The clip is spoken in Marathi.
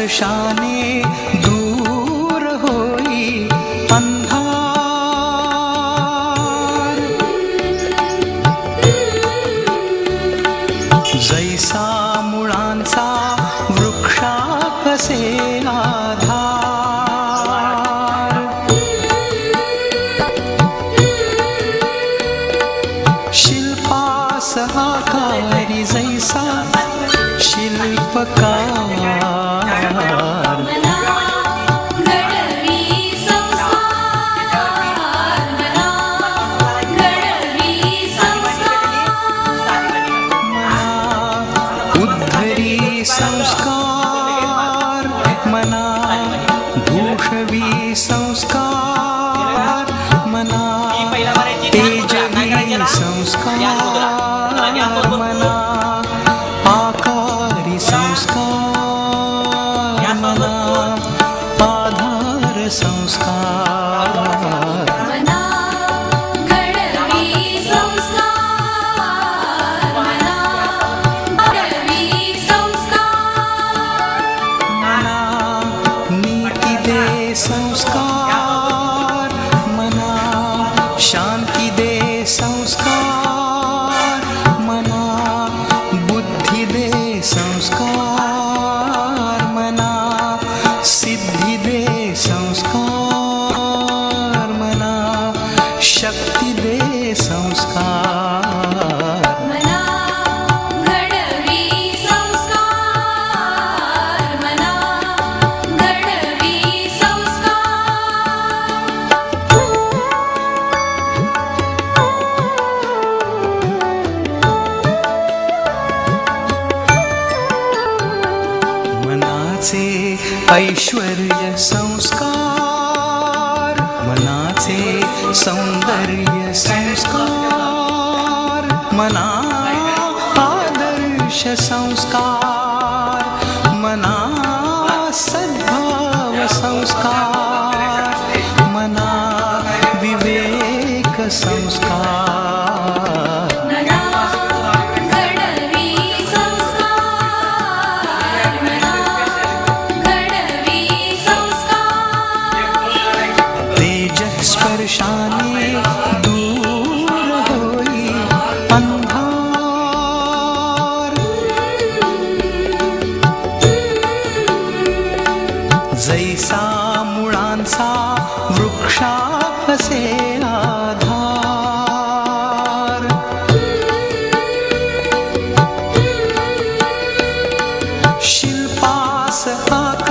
स्पर्शाने दूर होई अंधार। जैसा मुळांचा वृक्षा कसे आधार शिल्पास आकारी जैसा शिल्पकार संस्कार मना भूषवी संस्कार मना तेजवी संस्कार मना आकारी संस्कार मना आधार संस्कार। शक्ती दे संस्कार। मना घडवी संस्कार मना घडवी मनाचे ऐश्वर्य संस्कार। मनाचे सौंदर्य संस्कार मना आदर्श संस्कार मना सद्भाव संस्कार मना विवेक संस्कार। स्पर्शाने दूर होई अंधार। जैसा मुळांचा वृक्षा असे आधार। शिल्पास आकार